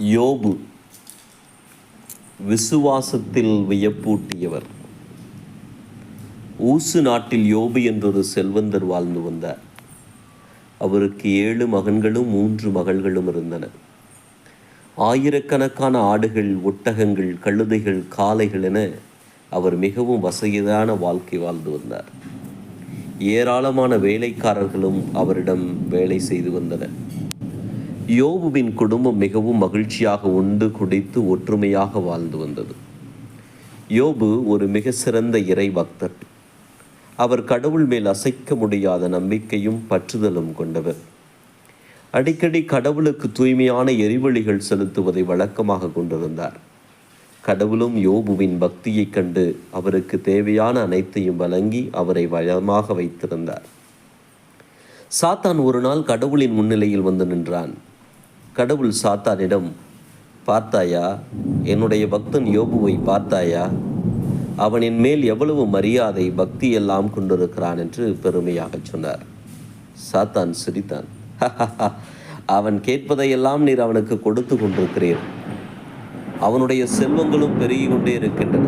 யோபு விசுவாசத்தில் வியப்பூட்டியவர். ஊசு நாட்டில் யோபு என்றொரு செல்வந்தர் வாழ்ந்து வந்தார். அவருக்கு ஏழு மகன்களும் மூன்று மகள்களும் இருந்தன ஆயிரக்கணக்கான ஆடுகள் ஒட்டகங்கள் கழுதைகள் காளைகள் என அவர் மிகவும் வசதியான வாழ்க்கை வாழ்ந்து வந்தார். ஏராளமான வேலைக்காரர்களும் அவரிடம் வேலை செய்து வந்தனர். யோபுவின் குடும்பம் மிகவும் மகிழ்ச்சியாக உண்டு குடித்து ஒற்றுமையாக வாழ்ந்து வந்தது. யோபு ஒரு மிக சிறந்த இறை பக்தர். அவர் கடவுள் மேல் அசைக்க முடியாத நம்பிக்கையும் பற்றுதலும் கொண்டவர். அடிக்கடி கடவுளுக்கு தூய்மையான எரிவழிகள் செலுத்துவதை வழக்கமாக கொண்டிருந்தார். கடவுளும் யோபுவின் பக்தியைக் கண்டு அவருக்கு தேவையான அனைத்தையும் வழங்கி அவரை வளமாக வைத்திருந்தார். சாத்தான் ஒரு நாள் கடவுளின் முன்னிலையில் வந்து நின்றான். கடவுள் சாத்தானிடம் பார்த்தாயா என்னுடைய பக்தன் யோபுவை பார்த்தாயா? அவனின் மேல் எவ்வளவு மரியாதை பக்தி எல்லாம் கொண்டிருக்கிறான்? என்று பெருமையாக சொன்னார். சாத்தான் சிரித்தான். அவன் கேட்பதையெல்லாம் நீர் அவனுக்கு கொடுத்து கொண்டிருக்கிறீர். அவனுடைய செல்வங்களும் பெருகி கொண்டே இருக்கின்றன.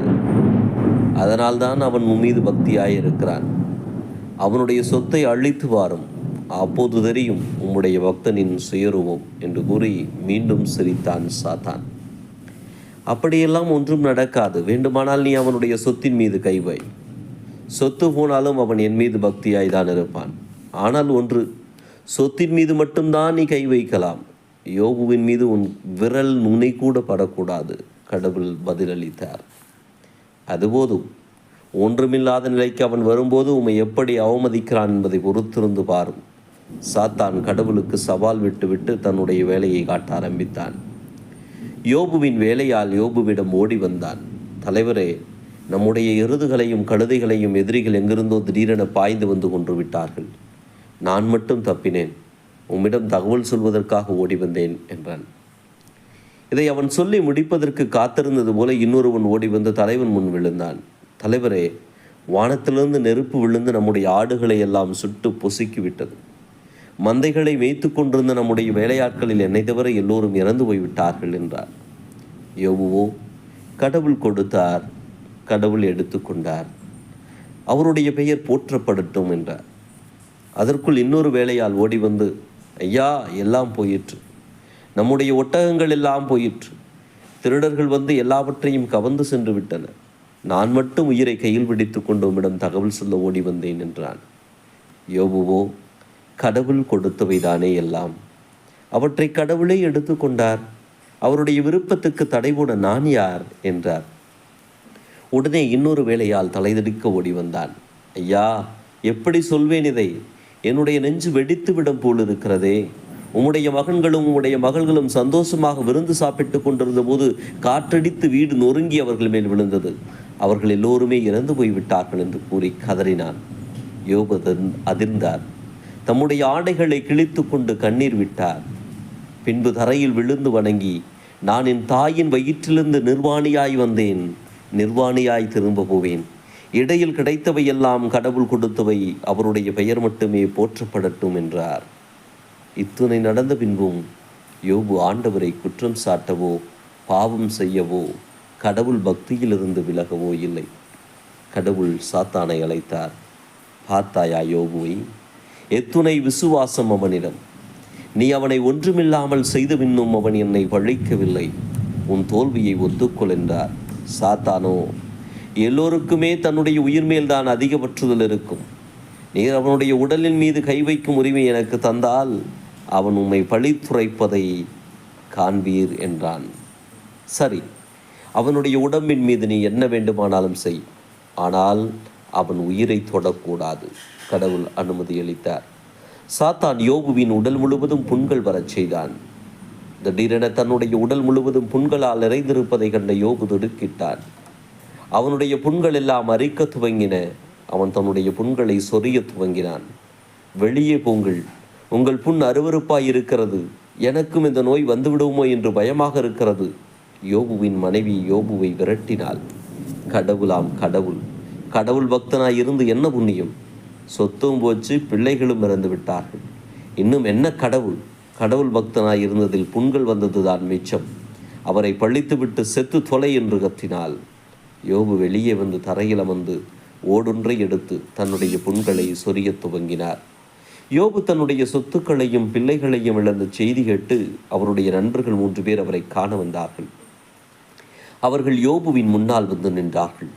அதனால்தான் அவன் உன் மீது பக்தியாய் இருக்கிறான் அவனுடைய சொத்தை அழித்து வாரும். அப்போது தெரியும் உம்முடைய பக்தனின் சுயரூபம் என்று கூறி மீண்டும் சிரித்தான் சாத்தான். அப்படியெல்லாம் ஒன்றும் நடக்காது. வேண்டுமானால் நீ அவனுடைய சொத்தின் மீது கை வை. சொத்து போனாலும் அவன் என் மீது பக்தியாய் தான் இருப்பான். ஆனால் ஒன்று சொத்தின் மீது மட்டும்தான் நீ கை வைக்கலாம். யோகுவின் மீது உன் விரல் நுனை கூட படக்கூடாது கடவுள் பதிலளித்தார். அதுபோதும் ஒன்றுமில்லாத நிலைக்கு அவன் வரும்போது உம்மை எப்படி அவமதிக்கிறான் என்பதை பொறுத்திருந்து பாரும். சாத்தான் கடவுளுக்கு சவால் விட்டுவிட்டு தன்னுடைய வேலையை காட்ட ஆரம்பித்தான். யோபுவின் வேலையால் யோபுவிடம் ஓடி வந்தான். தலைவரே நம்முடைய எருதுகளையும் கழுதைகளையும் எதிரிகள் எங்கிருந்தோ திடீரென பாய்ந்து வந்து கொன்று விட்டார்கள். நான் மட்டும் தப்பினேன். உம்மிடம் தகவல் சொல்வதற்காக ஓடி வந்தேன் என்றான். இதை அவன் சொல்லி முடிப்பதற்கு காத்திருந்தது போல இன்னொருவன் ஓடி வந்து தலைவன் முன் விழுந்தான். தலைவரே வானத்திலிருந்து நெருப்பு விழுந்து நம்முடைய ஆடுகளை எல்லாம் சுட்டு பொசுக்கி விட்டது. மந்தைகளை மேய்த்து கொண்டிருந்த நம்முடைய வேலையாட்களில் என்னை தவிர எல்லோரும் இறந்து போய்விட்டார்கள் என்றார். யோபுவோ கடவுள் கொடுத்தார் கடவுள் எடுத்துக்கொண்டார் அவருடைய பெயர் போற்றப்படட்டும் என்றார். அதற்குள் இன்னொரு வேலையால் ஓடி வந்து ஐயா எல்லாம் போயிற்று. நம்முடைய ஒட்டகங்கள் எல்லாம் போயிற்று. திருடர்கள் வந்து எல்லாவற்றையும் கவர்ந்து சென்று விட்டனர். நான் மட்டும் உயிரை கையில் பிடித்து கொண்டு உம்மிடம் தகவல் சொல்ல ஓடி வந்தேன் என்றான். யோபுவோ கடவுள் கொடுத்தவைதானே எல்லாம். அவற்றை கடவுளே எடுத்துக்கொண்டார் அவருடைய விருப்பத்துக்கு தடை போட நான் யார்? என்றார். உடனே இன்னொரு வேலையால் தலைதடிக்க ஓடி வந்தான் ஐயா எப்படி சொல்வேன் இதை? என்னுடைய நெஞ்சு வெடித்து விடும் போல் இருக்கிறதே. உம்முடைய மகன்களும் உம்முடைய மகள்களும் சந்தோஷமாக விருந்து சாப்பிட்டு கொண்டிருந்த போது காற்றடித்து வீடு நொறுங்கி அவர்கள் மேல் விழுந்தது. அவர்கள் எல்லோருமே இறந்து போய்விட்டார்கள் என்று கூறி கதறினான். யோபதன் அதிர்ந்தார். தம்முடைய ஆடைகளை கிழித்து கொண்டு கண்ணீர் விட்டார். பின்பு தரையில் விழுந்து வணங்கி நான் என் தாயின் வயிற்றிலிருந்து நிர்வாணியாய் வந்தேன். நிர்வாணியாய் திரும்ப போவேன். இடையில் கிடைத்தவையெல்லாம் கடவுள் கொடுத்தவை அவருடைய பெயர் மட்டுமே போற்றப்படட்டும் என்றார். இத்துணை நடந்த பின்பும் யோபு ஆண்டவரை குற்றம் சாட்டவோ பாவம் செய்யவோ கடவுள் பக்தியிலிருந்து விலகவோ இல்லை. கடவுள் சாத்தானை அழைத்தார். பார்த்தாயா யோபுவை எத்துணை விசுவாசம் அவனிடம். நீ அவனை ஒன்றுமில்லாமல் செய்து பின்னும் அவன் என்னை பழிக்கவில்லை உன் தோல்வியை ஒத்துக்கொள் என்றார். சாத்தானோ எல்லோருக்குமே தன்னுடைய உயிர் மேல்தான் அதிக பற்றுதல் இருக்கும். நீர் அவனுடைய உடலின் மீது கை வைக்கும் உரிமை எனக்கு தந்தால் அவன் உம்மை பழித்துரைப்பதை காண்பீர் என்றான். சரி அவனுடைய உடம்பின் மீது நீ என்ன வேண்டுமானாலும் செய். ஆனால் அவன் உயிரை தொடக்கூடாது. கடவுள் அனுமதி அளித்தார். சாத்தான் யோபுவின் உடல் முழுவதும் புண்கள் வரச் செய்தான். திடீரென தன்னுடைய உடல் முழுவதும் புண்களால் நிறைந்திருப்பதை கண்ட யோபு திடுக்கிட்டான். அவனுடைய புண்கள் எல்லாம் அரிக்க துவங்கின. அவன் தன்னுடைய புண்களை சொரிய துவங்கினான். வெளியே போங்கள். உங்கள் புண் அருவறுப்பாய் இருக்கிறது. எனக்கும் இந்த நோய் வந்துவிடுமோ என்று பயமாக இருக்கிறது. யோபுவின் மனைவி யோபுவை விரட்டினாள். கடவுளாம் கடவுள். கடவுள் பக்தனாய் இருந்து என்ன புண்ணியம்? சொத்தும் போச்சு பிள்ளைகளும் இறந்து விட்டார்கள். இன்னும் என்ன கடவுள்? கடவுள் பக்தனாய் இருந்ததில் புண்கள் வந்ததுதான் மிச்சம். அவரை பழித்துவிட்டு செத்து தொலை என்று கத்தினாள். யோபு வெளியே வந்து தரையில் அமர்ந்து ஓடொன்றை எடுத்து தன்னுடைய புண்களை சொரிய துவங்கினார். யோபு தன்னுடைய சொத்துக்களையும் பிள்ளைகளையும் இழந்த செய்தி கேட்டு அவருடைய நண்பர்கள் மூன்று பேர் அவரை காண வந்தார்கள். அவர்கள் யோபுவின் முன்னால் வந்து நின்றார்கள்.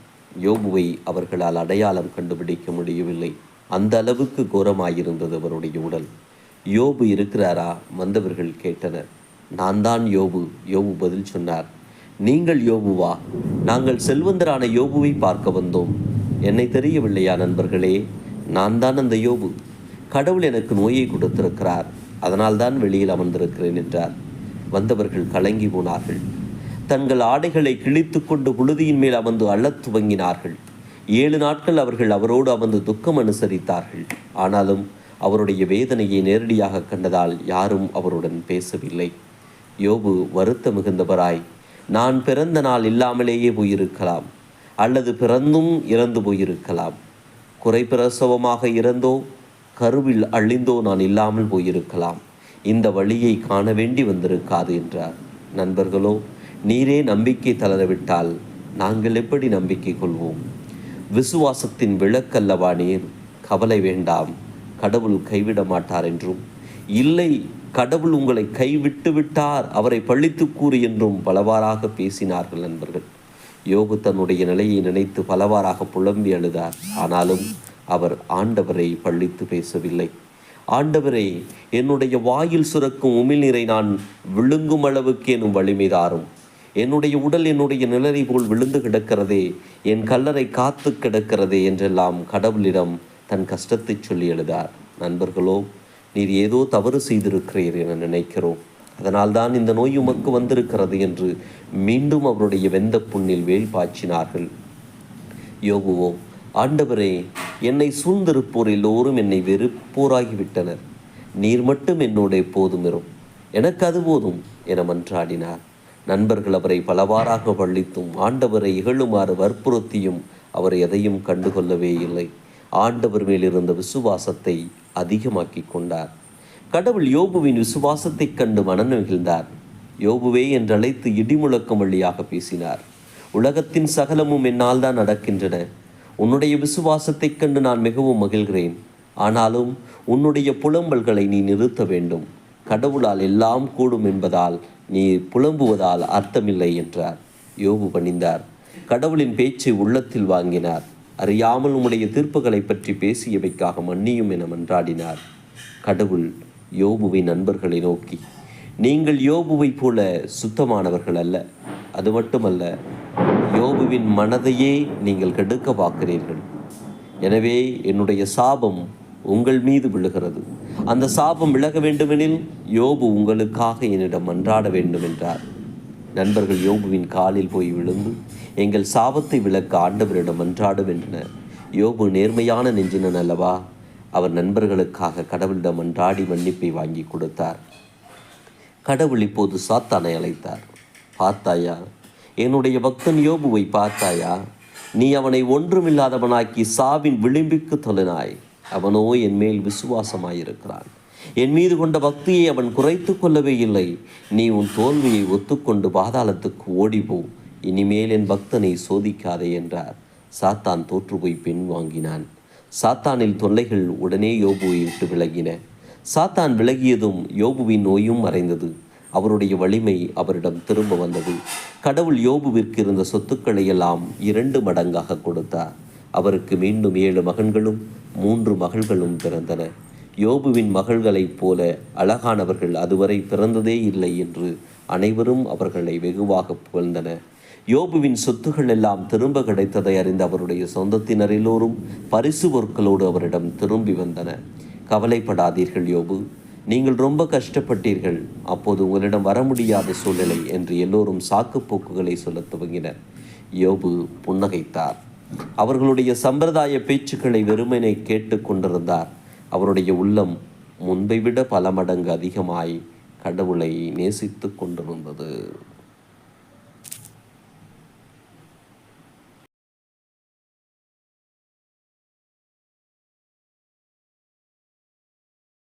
யோபுவை அவர்களால் அடையாளம் கண்டுபிடிக்க முடியவில்லை. அந்த அளவுக்கு கோரமாயிருந்தது அவருடைய உடல். யோபு இருக்கிறாரா? வந்தவர்கள் கேட்டனர். நான் தான் யோபு. யோபு பதில் சொன்னார். நீங்கள் யோபுவா? நாங்கள் செல்வந்தரான யோபுவை பார்க்க வந்தோம். என்னை தெரியவில்லையா நண்பர்களே? நான் தான் அந்த யோபு. கடவுள் எனக்கு நோயை கொடுத்திருக்கிறார். அதனால்தான் வெளியில் அமர்ந்திருக்கிறேன் என்றார். வந்தவர்கள் கலங்கி போனார்கள். தங்கள் ஆடைகளை கிழித்து கொண்டு புழுதியின் மேல் அமர்ந்து அழத் துவங்கினார்கள். ஏழு நாட்கள் அவர்கள் அவரோடு அமர்ந்து துக்கம் அனுசரித்தார்கள். ஆனாலும் அவருடைய வேதனையை நேரடியாக கண்டதால் யாரும் அவருடன் பேசவில்லை. யோபு வருத்த மிகுந்தவராய் நான் பிறந்த நாள் இல்லாமலேயே போயிருக்கலாம். அல்லது பிறந்தும் இறந்து போயிருக்கலாம். குறை பிரசவமாக இறந்தோ கருவில் அழிந்தோ நான் இல்லாமல் போயிருக்கலாம். இந்த வழியை காண வேண்டி வந்திருக்காது என்றார். நண்பர்களோ நீரே நம்பிக்கை தளரவிட்டால் நாங்கள் எப்படி நம்பிக்கை கொள்வோம்? விசுவாசத்தின் விளக்கல்லவா நீர்? கவலை வேண்டாம். கடவுள் கைவிட மாட்டார் என்றும். இல்லை கடவுள் உங்களை கைவிட்டு விட்டார். அவரை பழித்து கூறு என்றும் பலவாறாக பேசினார்கள் நண்பர்கள். யோகு தன்னுடைய நிலையை நினைத்து பலவாறாக புலம்பி அழுதார். ஆனாலும் அவர் ஆண்டவரை பழித்து பேசவில்லை. ஆண்டவரே என்னுடைய வாயில் சுரக்கும் உமிழ்நீரை நான் விழுங்கும் அளவுக்கு எனும் வலிமை தாரும் என்னுடைய உடல் என்னுடைய நிழலை போல் விழுந்து கிடக்கிறதே என் கல்லறை காத்து கிடக்கிறதே என்றெல்லாம் கடவுளிடம் தன் கஷ்டத்தை சொல்லி எழுதார். நண்பர்களோ நீர் ஏதோ தவறு செய்திருக்கிறீர் என நினைக்கிறோம். அதனால்தான் இந்த நோய் உமக்கு வந்திருக்கிறது என்று மீண்டும் அவருடைய வெந்த புண்ணில் வேல் பாய்ச்சினார்கள். யோகுவோ ஆண்டவரே என்னை சூழ்ந்திருப்போர் எல்லோரும் என்னை வெறுப்போராகிவிட்டனர். நீர் மட்டும் என்னோட போதுமிரும். எனக்கு அது போதும் என மன்றாடினார். நண்பர்கள் அவரை பலவாறாக வள்ளித்தும் ஆண்டவரை இகழுமாறு வற்புறுத்தியும் அவர் எதையும் கண்டுகொள்ளவே இல்லை. ஆண்டவர் மேலிருந்த விசுவாசத்தை அதிகமாக்கி கொண்டார். கடவுள் யோபுவின் விசுவாசத்தைக் கண்டு மனம் யோபுவே என்றழைத்து இடிமுழக்கம் வழியாக பேசினார். உலகத்தின் சகலமும் என்னால் தான் நடக்கின்றன. உன்னுடைய விசுவாசத்தைக் கண்டு நான் மிகவும் மகிழ்கிறேன். ஆனாலும் உன்னுடைய புலம்பல்களை நீ நிறுத்த வேண்டும். கடவுளால் எல்லாம் கூடும் என்பதால் நீ புலம்புவதால் அர்த்தமில்லை என்றார். யோபு பணிந்தார். கடவுளின் பேச்சை உள்ளத்தில் வாங்கினார். அறியாமல் உம்முடைய தீர்ப்புகளை பற்றி பேசியவைக்காக மன்னியும் என மன்றாடினார். கடவுள் யோபுவின் நண்பர்களை நோக்கி நீங்கள் யோபுவைப் போல சுத்தமானவர்கள் அல்ல. அது மட்டுமல்ல யோபுவின் மனதையே நீங்கள் கெடுக்க பார்க்கிறீர்கள். எனவே என்னுடைய சாபம் உங்கள் மீது விழுகிறது. அந்த சாபம் விலக வேண்டுமெனில் யோபு உங்களுக்காக என்னிடம் மன்றாட வேண்டும் என்றார் நண்பர்கள் யோபுவின் காலில் போய் விழுந்து எங்கள் சாபத்தை விளக்க ஆண்டவரிடம் மன்றாடும் என்றனர் யோபு நேர்மையான நெஞ்சினன் அல்லவா? அவர் நண்பர்களுக்காக கடவுளிடம் மன்றாடி மன்னிப்பை வாங்கி கொடுத்தார். கடவுள் இப்போது சாத்தானை அழைத்தார். பார்த்தாயா? என்னுடைய பக்தன் யோபுவை பார்த்தாயா? நீ அவனை ஒன்றுமில்லாதவனாக்கி சாவின் விளிம்பிற்கு தொலைனாய் அவனோ என் மேல் விசுவாசமாயிருக்கிறான். என் மீது கொண்ட பக்தியை அவன் குறைத்து கொள்ளவே இல்லை. நீ உன் தோல்வியை ஒத்துக்கொண்டு பாதாளத்துக்கு ஓடிப்போ இனிமேல் என் பக்தனை சோதிக்காதே என்றார். சாத்தான் தோற்று போய் பெண் வாங்கினான். சாத்தானில் தொல்லைகள் உடனே யோபுவை விட்டு விலகின. சாத்தான் விலகியதும் யோபுவின் நோயும் மறைந்தது. அவருடைய வலிமை அவரிடம் திரும்ப வந்தது. கடவுள் யோபுவிற்கு இருந்த சொத்துக்களை எல்லாம் இரண்டு மடங்காக கொடுத்தார். அவருக்கு மீண்டும் ஏழு மகன்களும் மூன்று மகள்களும் பிறந்தன. யோபுவின் மகள்களைப் போல அழகானவர்கள் அதுவரை பிறந்ததே இல்லை என்று அனைவரும் அவர்களை வெகுவாக புகழ்ந்தன. யோபுவின் சொத்துகள் எல்லாம் திரும்ப கிடைத்ததை அறிந்த அவருடைய சொந்தத்தினர் எல்லோரும் பரிசு பொருட்களோடு அவரிடம் திரும்பி வந்தன. கவலைப்படாதீர்கள் யோபு. நீங்கள் ரொம்ப கஷ்டப்பட்டீர்கள். அப்போது உங்களிடம் வர முடியாத சூழ்நிலை என்று எல்லோரும் சாக்குப்போக்குகளை சொல்லத் துவங்கினர். யோபு புன்னகைத்தார். அவர்களுடைய சம்பிரதாய பேச்சுக்களை வெறுமனை கேட்டு கொண்டிருந்தார் அவருடைய உள்ளம் முன்பை விட பல மடங்கு அதிகமாய் கடவுளை நேசித்து கொண்டிருந்தது.